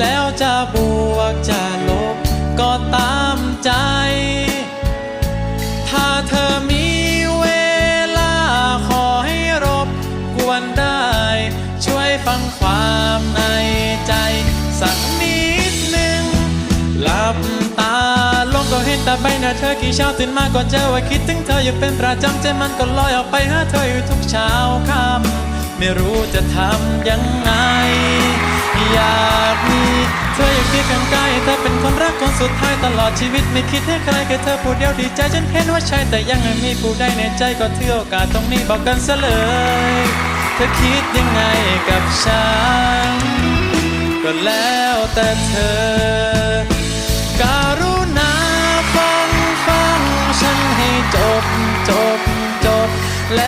แล้วจะบวกจะลบก็ตามใจ ถ้าเธอมีเวลาขอให้รบกวนได้ ช่วยฟังความในใจ สักนิดหนึ่งหลับตาลงก็เห็นแต่ใบหน้าเธอกี่เช้าตื่นมาก็เจอว่าคิดถึงเธออยู่เป็นประจำใจมันก็ลอยออกไปหาเธออยู่ทุกเช้าค่ำไม่รู้จะทำยังไง เธออยู่ที่ข้างกายเธอเป็นคนรักคนสุดท้ายตลอดชีวิตไม่คิดให้ใครแค่เธอผู้เดียวดีใจจนเห็นว่าใช่แต่ยังไม่มีผู้ใดในใจก็เที่ยวกาสตรงนี้บอกกันซะเลย เธอคิดยังไงกับฉันก็แล้วแต่เธอ